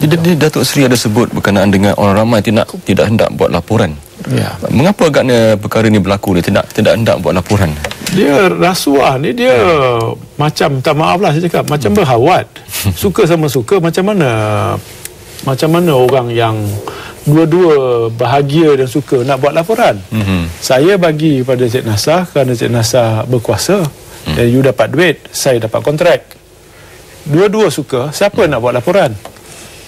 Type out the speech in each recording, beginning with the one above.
Jadi Datuk Seri ada sebut berkenaan dengan orang ramai tidak tidak hendak buat laporan. Ya. Mengapa agaknya perkara ini berlaku ni tidak tidak hendak buat laporan? Dia rasuah ni dia macam minta maaf lah saya cakap macam berhawat. Suka sama suka macam mana macam mana orang yang dua-dua bahagia dan suka nak buat laporan. Mhm. Saya bagi pada Cik Nasah kerana Cik Nasah berkuasa Hmm. dan you dapat duit, saya dapat kontrak. Dua-dua suka, siapa nak buat laporan?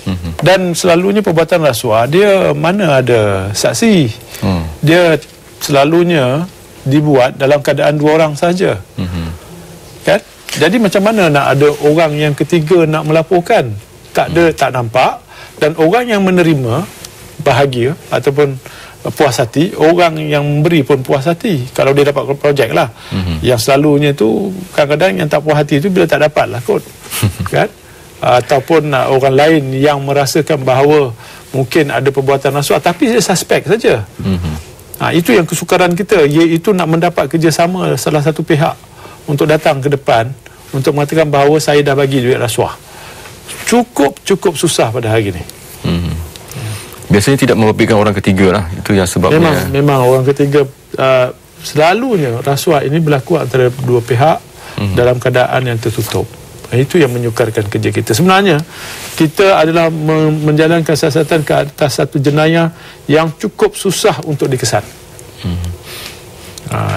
Mhm. Dan selalunya perbuatan rasuah dia mana ada saksi. Hmm. Dia selalunya dibuat dalam keadaan dua orang saja. Mhm. Kan? Jadi macam mana nak ada orang yang ketiga nak melaporkan? Tak ada, tak nampak dan orang yang menerima bahagia ataupun puas hati, orang yang memberi pun puas hati kalau dia dapat projek lah. Mm-hmm. Yang selalunya tu kadang-kadang yang tak puas hati tu bila tak dapat lah kot. kan? Ataupun uh, orang lain yang merasakan bahawa mungkin ada perbuatan rasuah tapi dia suspek saja. Mhm. Ha, itu yang kesukaran kita iaitu nak mendapat kerjasama salah satu pihak untuk datang ke depan untuk mengatakan bahawa saya dah bagi duit rasuah. Cukup cukup susah pada hari ini. Mhm. Biasanya tidak membabitkan orang ketiga lah. Itu yang sebabnya. Memang memang orang ketiga uh, selalunya rasuah ini berlaku antara dua pihak hmm. dalam keadaan yang tertutup. Itu yang menyukarkan kerja kita. Sebenarnya kita adalah me- menjalankan siasatan ke atas satu jenayah yang cukup susah untuk dikesan. Hmm. Uh,